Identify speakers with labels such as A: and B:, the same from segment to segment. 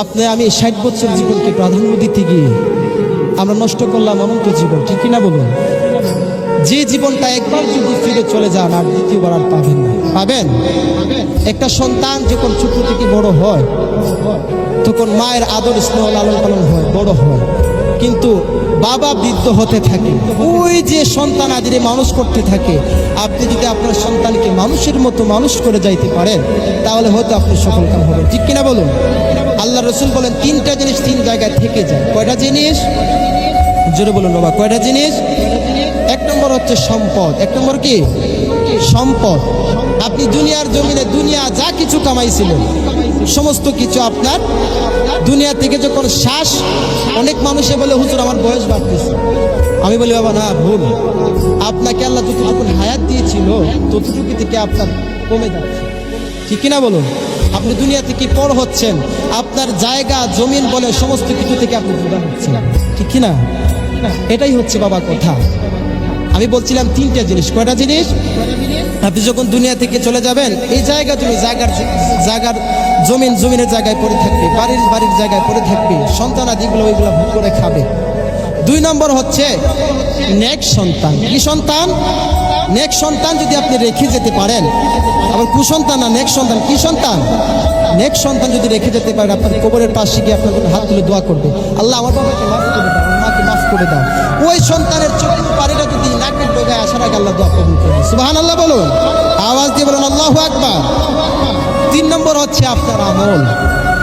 A: আপনি আমি ষাট বছর জীবনকে প্রাধান্য দিতে গিয়ে আমরা নষ্ট করলাম অনন্ত জীবন, ঠিক কিনা বলুন? যে জীবনটা একবার যদি ফিরে চলে যান, আর দ্বিতীয়বার আর পাবেন না। পাবেন? একটা সন্তান যখন ছোট থেকে বড় হয়, তখন মায়ের আদর, স্নেহ লালন পালন হয়, বড় হয়। কিন্তু বাবা বৃদ্ধ হতে থাকে। ওই যে সন্তান আদিরে মানুষ করতে থাকে, আপনি যদি আপনার সন্তানকে মানুষের মতো মানুষ করে যাইতে পারেন, তাহলে হয়তো আপনি সফল কাম হবেন ঠিক কিনা বলুন? আল্লাহ রসুল বলেন, তিনটা জিনিস তিন জায়গায় থেকে যায়। কয়টা জিনিস? জোরে বলুন বাবা, কয়টা জিনিস? এক নম্বর হচ্ছে সম্পদ। এক নম্বর কি? সম্পদ। আপনি দুনিয়ার জমিনে দুনিয়া যা কিছু কামাইছিলেন সমস্ত কিছু আপনার দুনিয়া থেকে যখন শ্বাস, অনেক মানুষে বলে, হুজুর, আমার বয়স বাড়তেছে। আমি বলি, বাবা, না, ভুল। আপনাকে আল্লাহ যতটুকু হায়াত দিয়েছিল, ততটুকু থেকে আপনার কমে যাচ্ছে। ঠিক কিনা বলুন? আপনি দুনিয়া থেকে পর হচ্ছেন, আপনার জায়গা, জমিন বলে সমস্ত কিছু থেকে আপনি জুড়া হচ্ছেন। ঠিক কিনা? এটাই হচ্ছে বাবা কথা। আমি বলছিলাম তিনটা জিনিস। কয়টা জিনিস? আপনি যখন দুনিয়া থেকে চলে যাবেন, এই জায়গা তুমি জায়গার জায়গার জমিন জমিনের জায়গায় পড়ে থাকবে, বাড়ির বাড়ির জায়গায় পড়ে থাকবে, সন্তান আদিগুলো ওইগুলো ভোগ করে খাবে। দুই নম্বর হচ্ছে নেক সন্তান। কি সন্তান? নেক সন্তান যদি আপনি রেখে যেতে পারেন, আবার কুসন্তান না, নেক সন্তান কি সন্তান? নেক সন্তান যদি রেখে যেতে পারেন, আপনার কবরের পাশে গিয়ে আপনার হাত তুলে দোয়া করবে। আল্লাহ আমার বাবাকে মাফ করে দাও, আমার মাকে মাফ করে দাও। ওই সন্তানের চোখের যদি আসার আগে আল্লাহ দোয়া কবুল করবে সুবাহান আল্লাহ বলুন। আওয়াজ দিয়ে বলুন, আল্লাহ তিন নম্বর হচ্ছে আপনার আমল।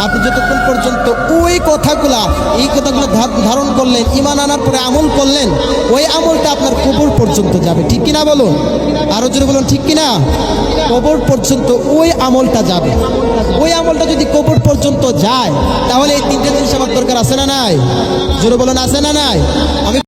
A: আপনি যতক্ষণ পর্যন্ত ওই কথাগুলা, এই কথাগুলো ধারণ করলেন ইমান আনার পরে আমল করলেন, ওই আমলটা আপনার কবর পর্যন্ত যাবে। ঠিক কিনা বলুন? আরও জোরে বলুন, ঠিক কিনা? কবর পর্যন্ত ওই আমলটা যাবে। ওই আমলটা যদি কবর পর্যন্ত যায়, তাহলে এই তিনটে জিনিস আমার দরকার আছে না নাই? জোরে বলুন, আছে না নাই? আমি